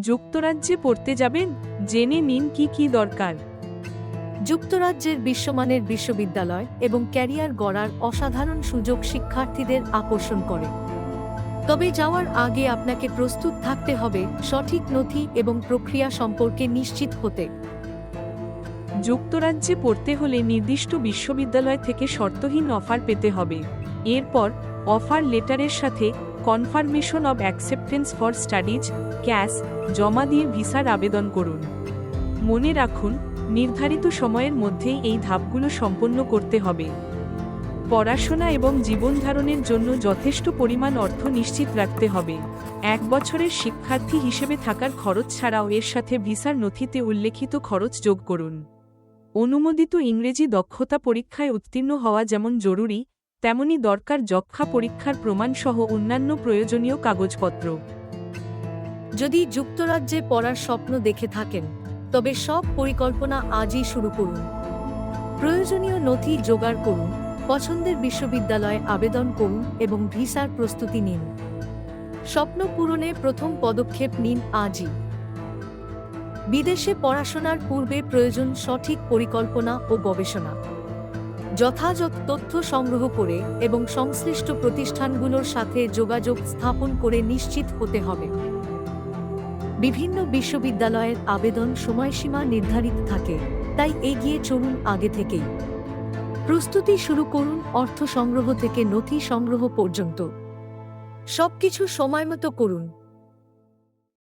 যুক্তরাজ্যে পড়তে যাবেন? জেনে নিন কি কি দরকার। যুক্তরাজ্যের বিশ্বমানের বিশ্ববিদ্যালয় এবং ক্যারিয়ার গড়ার অসাধারণ সুযোগ শিক্ষার্থীদের আকর্ষণ করে। তবে যাওয়ার আগে আপনাকে প্রস্তুত থাকতে হবে সঠিক নথি এবং প্রক্রিয়া সম্পর্কে নিশ্চিত হতে। যুক্তরাজ্যে পড়তে হলে নির্দিষ্ট বিশ্ববিদ্যালয় থেকে শর্তহীন অফার পেতে হবে। এরপর অফার লেটারের সাথে confirmation of acceptance for studies cash জমা দিয়ে ভিসার আবেদন করুন। মনে রাখুন, নির্ধারিত সময়ের মধ্যেই এই ধাপগুলো সম্পন্ন করতে হবে। পড়াশোনা এবং জীবনধারণের জন্য যথেষ্ট পরিমাণ অর্থ নিশ্চিত রাখতে হবে। এক বছরের শিক্ষার্থী হিসেবে থাকার খরচ ছাড়াও এর সাথে ভিসার নথিতে উল্লেখিত খরচ যোগ করুন। অনুমোদিত ইংরেজি দক্ষতা পরীক্ষায় উত্তীর্ণ হওয়া যেমন জরুরি তেমনি দরকার যক্ষা পরীক্ষার প্রমাণসহ অন্যান্য প্রয়োজনীয় কাগজপত্র। যদি যুক্তরাজ্যে পড়ার স্বপ্ন দেখে থাকেন, তবে সব পরিকল্পনা আজই শুরু করুন। প্রয়োজনীয় নথি জোগাড় করুন, পছন্দের বিশ্ববিদ্যালয়ে আবেদন করুন এবং ভিসার প্রস্তুতি নিন। স্বপ্ন পূরণে প্রথম পদক্ষেপ নিন আজই। বিদেশে পড়াশোনার পূর্বে প্রয়োজন সঠিক পরিকল্পনা ও গবেষণা। যথাযথ তথ্য সংগ্রহ করে এবং সংশ্লিষ্ট প্রতিষ্ঠানগুলোর সাথে যোগাযোগ স্থাপন করে নিশ্চিত হতে হবে। বিভিন্ন বিশ্ববিদ্যালয়ের আবেদন সময়সীমা নির্ধারিত থাকে, তাই এগিয়ে চলুন আগে থেকেই। প্রস্তুতি শুরু করুন অর্থ সংগ্রহ থেকে নথি সংগ্রহ পর্যন্ত। সবকিছু সময়মতো করুন।